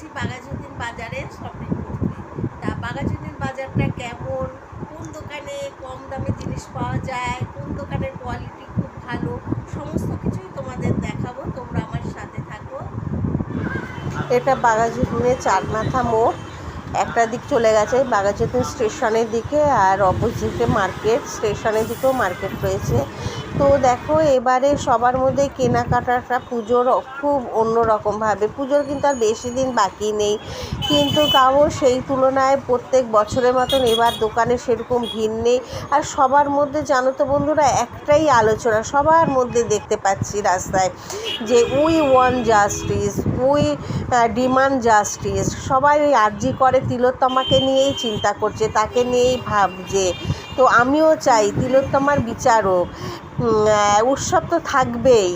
গেছি বাঘাযতীন বাজারে শপিং করতে। তা বাঘাযতীন বাজারটা কেমন? কোন দোকানে কম দামে জিনিস পাওয়া যায়? কোন দোকানের কোয়ালিটি খুব ভালো? সমস্ত কিছুই তোমাদের দেখাবো। তোমরা আমার সাথে থাকো। এটা বাঘাযতীনের চারমাথা মোড়। একটা দিক চলে গেছে বাঘাযতীন স্টেশনের দিকে আর অপোজিটে মার্কেট স্টেশনের দিকেও মার্কেট রয়েছে। তো দেখো, এবারে সবার মধ্যে কেনাকাটাটা পুজোর খুব অন্যরকমভাবে। পুজোর কিন্তু আর বেশি দিন বাকি নেই। কিন্তু তাও সেই তুলনায় প্রত্যেক বছরের মতন এবার দোকানে সেরকম ভিড় নেই। আর সবার মধ্যে জানো তো বন্ধুরা, একটাই আলোচনা, সবার মধ্যে দেখতে পাচ্ছি রাস্তায় যে we want justice, we demand justice. সবাই ওই আর্জি করে, তিলোত্তমাকে নিয়েই চিন্তা করছে, তাকে নিয়েই ভাবছে। তো আমিও চাই তিলোত্তমার বিচারক। হোক উৎসব তো থাকবেই।